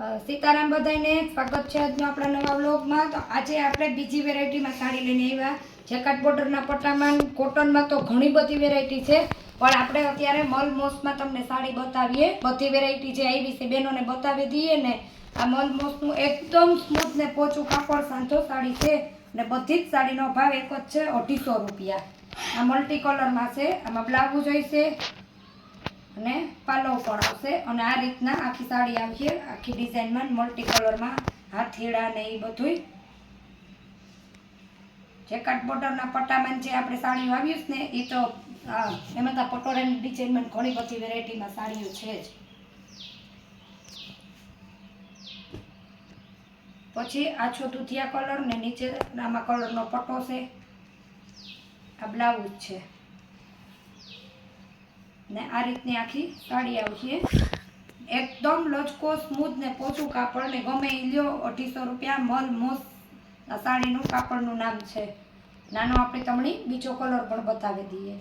સીતારામ બધાને સ્વાગત છે આજનો આપણા નવા વ્લોગમાં. તો આજે આપણે બીજી વેરાયટીમાં સાડી લઈને આવ્યા. જેકાટ બોર્ડરના પટ્ટામાં કોટનમાં તો ઘણી બધી વેરાયટી છે. પણ આપણે અત્યારે મલમોસમાં તમને સાડી બતાવીએ. બધી વેરાયટી જે આવી છે બહેનોને બતાવી દઈએ ને. આ મલમોસનું એકદમ સ્મૂથ ને પોચું કાપડ સાંધો સાડી છે. ને બધી જ સાડીનો ભાવ એક જ છે અઢીસો રૂપિયા. આ મલ્ટી કલરમાં છે. આમાં બ્લાઉઝ જોઈશે અને પાલવ પણ આવશે અને આ રીતના આખી સાડી આવશે આખી ડિઝાઇનમાં મલ્ટી કલરમાં હાથીડા ને એ બધુંય. જે કટ બોર્ડરના પટ્ટામાં જે આપણે સાડીઓ આવ્યું ને એ તો એમાં તો પટોરાની ડિઝાઇનમાં ઘણી બધી વેરાયટીમાં સાડીઓ છે જ. પછી આછો દૂધિયા કલર ને નીચે આમાં કલરનો પટ્ટો છે. આ બ્લાઉઝ છે. ને આ રીતની આખી સાડી આવશે. એકદમ લચકો સ્મૂથ ને પોચું કાપડ ને ગમે એ લ્યો, અઢીસો રૂપિયા મલ મોસ. આ સાડીનું કાપડનું નામ છે. નાનો આપણે તમને બીજો કલર પણ બતાવી દઈએ.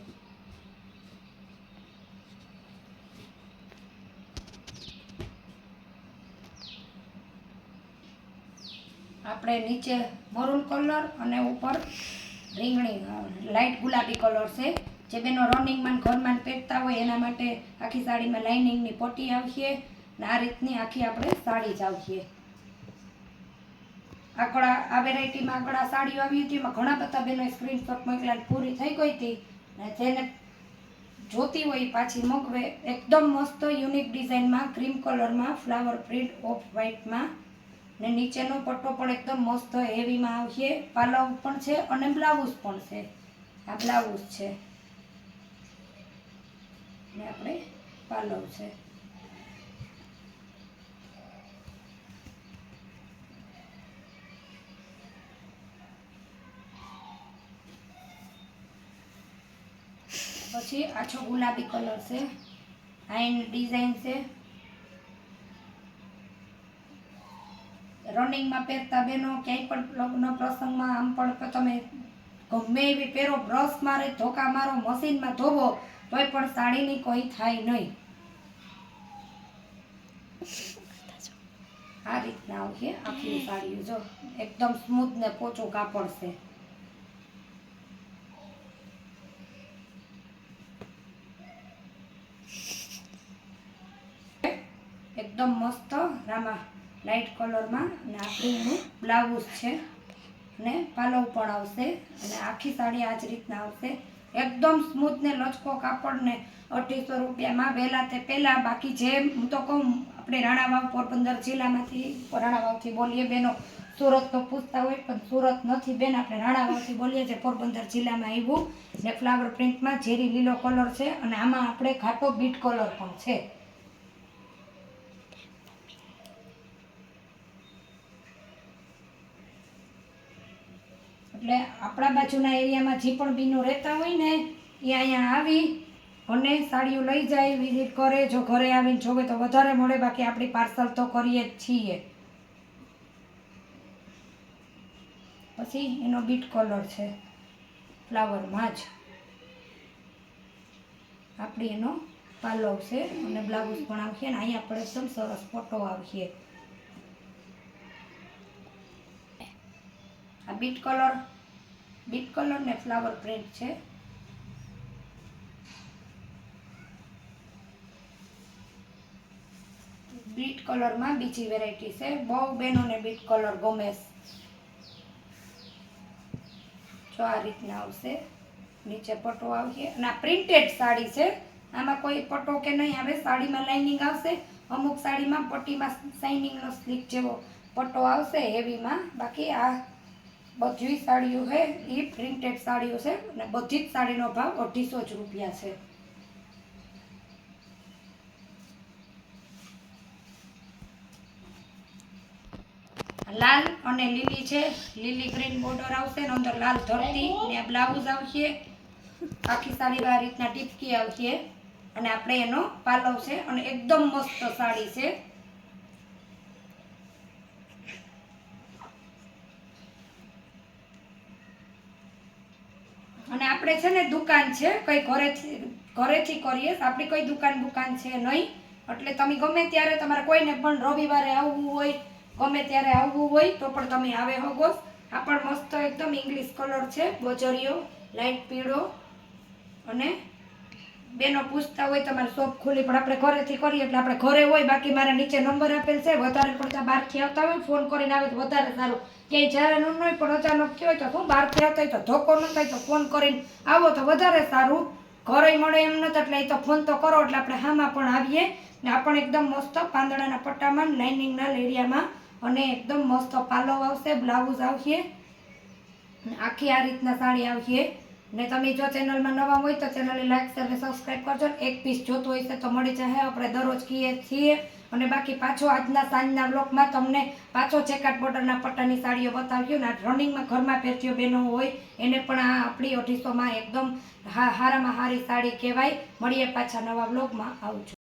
આપણે નીચે મરૂન કલર અને ઉપર રીંગણી લાઇટ ગુલાબી કલર છે. જે બેનો રનિંગમાં ઘરમાં પહેરતા હોય, એના માટે આખી સાડીમાં લાઇનિંગની પટ્ટી આવશે ને આ રીતની આખી આપણે સાડી જ આવશે. આકડા આ વેરાયટીમાં આકડા સાડીઓ આવી હતી, એમાં ઘણા બધા બેનો સ્ક્રીનશોટ મોકલ્યા ને પૂરી થઈ ગઈ હતી. ને જેને જોતી હોય પાછી મોકવે એકદમ મસ્ત યુનિક ડિઝાઇનમાં ક્રીમ કલરમાં ફ્લાવર પ્રિન્ટ ઓફ વ્હાઇટમાં ને નીચેનો પટ્ટો પણ એકદમ મસ્ત હેવીમાં આવશે. પાલવ પણ છે અને બ્લાઉઝ પણ છે. આ બ્લાઉઝ છે. ને આપણે પાલવ છે. પછી આછો ગુલાબી કલર છે. હાઈન ડિઝાઇન છે. રનિંગમાં પહેરતા બહેનો ક્યાંય પણ લગ્ન પ્રસંગમાં આમ પણ તમે ગમે એવી પહેરો બ્રશ મારે ધોકા મારો મશીનમાં ધોવો તોય પણ સાડીની કોઈ થાય નહીં. આ રીતના આવશે આખી સાડીઓ. જો, એકદમ સ્મૂથ ને પોચું કાપડ છે. એકદમ મસ્ત રામા લાઇટ કલરમાં અને આખરીનું બ્લાઉઝ છે. અને પાલવ પણ આવશે. અને આખી સાડી આ જ રીતના આવશે. એકદમ સ્મૂથ ને લચકો કાપડ ને અઢીસો રૂપિયામાં. વહેલા તે પહેલાં, બાકી જે હું તો કહું, આપણે રાણાવાવ, પોરબંદર જિલ્લામાંથી, રાણાવાવથી બોલીએ બેનો સુરતનો પૂછતા હોય, પણ સુરત નથી બેન, આપણે રાણાવાવથી બોલીએ છીએ, પોરબંદર જિલ્લામાં આવ્યું ને ફ્લાવર પ્રિન્ટમાં ઝેરી લીલો કલર છે અને આમાં આપણે ઘાટો બીટ કલર પણ છે. એટલે આપણા બાજુના એરિયામાં જે પણ બીનો રહેતા હોય ને, એ અહીંયા આવી અને સાડીઓ લઈ જાય, વિઝિટ કરે. જો ઘરે આવીને જોવે તો વધારે મળે, બાકી આપણી પાર્સલ તો કરીએ જ છીએ. પછી એનો બીટ કલર છે, ફ્લાવરમાં જ. આપણી એનો પાલો છે અને બ્લાઉઝ પણ આવશે અને અહીંયા આપણે એકદમ સરસ ફોટો આવશે. બીટ કલર બીટ કલર ને ફ્લાવર પ્રિન્ટ છે. બીટ કલરમાં બીજી વેરાયટી છે. બહુ બહેનોને બીટ કલર ગમે. જો આ રીતના આવશે. નીચે પટ્ટો આવશે અને આ પ્રિન્ટેડ સાડી છે. આમાં કોઈ પટ્ટો કે નહીં આવે, સાડીમાં લાઇનિંગ આવશે. અમુક સાડીમાં પટ્ટીમાં શાઇનિંગનો સ્લીક જેવો પટ્ટો આવશે, હેવીમાં. બાકી આ બધી સાડીઓ છે એ પ્રિન્ટેડ સાડીઓ છે અને બધી જ સાડીનો ભાવ અઢીસો જ રૂપિયા છે. લાલ અને લીલી છે, લીલી ગ્રીન બોર્ડર આવશે ને અંદર લાલ ધરતી ને બ્લાઉઝ આવશે. આખી સાડી આ રીતના ટીપકી આવશે અને આપણે એનો પાલવ છે અને એકદમ મસ્ત સાડી છે. અને આપણે છે ને દુકાન છે, કઈ ઘરેથી ઘરેથી કરીએ, આપણી કોઈ દુકાન દુકાન છે નહીં. એટલે તમે ગમે ત્યારે તમારે કોઈને પણ રવિવારે આવવું હોય, ગમે ત્યારે આવવું હોય, તો પણ તમે આવે હગો આ પણ મસ્ત એકદમ ઇંગ્લિશ કલર છે, બોજરીઓ લાઈટ પીળો અને બેનો પૂછતા હોય તમારે શોપ ખુલ્લી પણ આપણે ઘરેથી કરીએ એટલે આપણે ઘરે હોય, બાકી મારા નીચે નંબર આપેલ છે. વધારે પડતા બહારથી આવતા હોય ફોન કરીને આવે તો વધારે સારું. ક્યાંય જ્યારે ન હોય, પણ અચાનક થયો હોય તો શું? બહારથી આવતા હોય તો ધોકો ન થાય તો ફોન કરીને આવો તો વધારે સારું. ઘરે મળે એમ નથી એટલે એ તો ફોન તો કરો, એટલે આપણે હામાં પણ આવીએ. ને આપણ પણ એકદમ મસ્ત પાંદડાના પટ્ટામાં લાઇનિંગના એરિયામાં, અને એકદમ મસ્ત પાલો આવશે, બ્લાઉઝ આવશે. આખી આ રીતના સાડી આવશે. ને તમે જો ચેનલમાં નવા હોય તો ચેનલને લાઈક શેર સબસ્ક્રાઈબ કરજો. એક પીસ જોતું હોય છે તો મળી જાય આપણે દરરોજ કહીએ છીએ. અને બાકી પાછો આજના સાંજના બ્લોકમાં તમને પાછો ચેકાટ બોર્ડરના પટ્ટાની સાડીઓ બતાવ્યું ને આ રનિંગમાં ઘરમાં પહેરતીઓ બહેનો હોય, એને પણ આ આપણી અઢીસોમાં એકદમ હારામાં હારી સાડી કહેવાય. મળીએ પાછા નવા બ્લોગમાં આવજો.